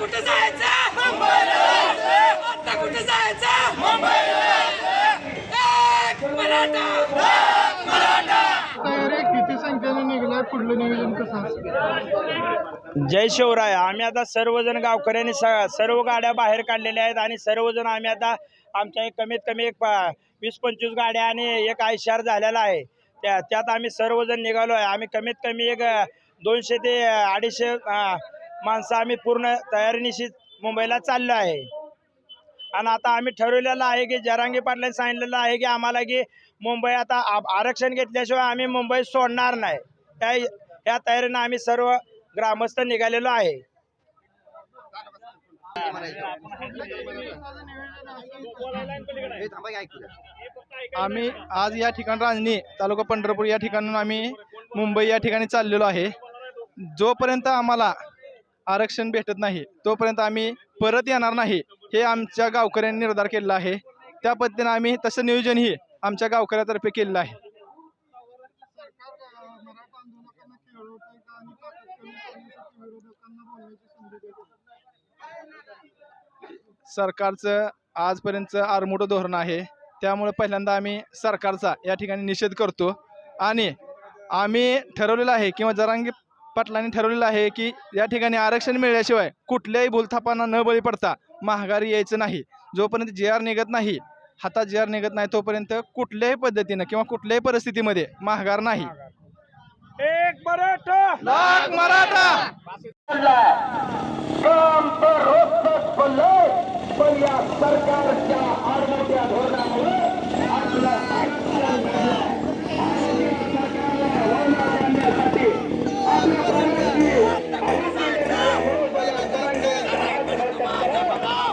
कुठे जायचं? मुंबईला आता कुठे जायचं? मुंबईला एक मराठा! एक मराठा तयारी किती संख्येने निघलाय पुढलं नियोजन कसं असतं? जय शिवराय आम्ही आता सर्वजण गावकऱ्यांनी स- सर्व गाड्या बाहेर काढलेल्या आहेत आणि सर्वजण आम्ही आता आमच्या एक कमीत कमी एक प- वीस पंचवीस गाड्या आणि एक आयशार झालेला आहे. त्या त्यात आम्ही सर्वजण निघालो आहे. आम्ही कमीत कमी एक दोनशे ते अडीचशे माणसं आम्ही पूर्ण तयारीनिशी मुंबईला चाललो आहे. आणि आता आम्ही ठरवलेलं आहे की जरांगी पाटलांनी सांगितलेलं आहे की आम्हाला की मुंबई आता आ- आरक्षण घेतल्याशिवाय आम्ही मुंबई सोडणार नाही. त्या या तयारीनं आम्ही सर्व ग्रामस्थ निघालेलो आहे. आम्ही आज या ठिकाण रांजणी तालुका पंढरपूर या ठिकाणून आम्ही मुंबई या ठिकाणी चाललेलो आहे. जोपर्यंत आम्हाला आरक्षण भेटत नाही. तोपर्यंत आम्ही परत येणार नाही हे आमच्या गावकऱ्यांनी निर्धार केलेला आहे. त्या पद्धतीने आम्ही तसं नियोजनही आमच्या गावकऱ्यातर्फे केलेलं आहे. सरकारचं आजपर्यंतचं आरमोठं धोरण आहे. त्यामुळे पहिल्यांदा आम्ही सरकारचा या ठिकाणी निषेध करतो. आणि आम्ही ठरवलेलं आहे किंवा जरांगी पटलांनी ठरवलेलं आहे की या ठिकाणी आरक्षण मिळल्याशिवाय कुठल्याही भूलथापांना न बळी पडता महागारी यायचं नाही. जोपर्यंत जे आर निघत नाही हातात जे आर निघत नाही तोपर्यंत कुठल्याही पद्धतीनं किंवा कुठल्याही परिस्थितीमध्ये महागार नाही. एक Hey!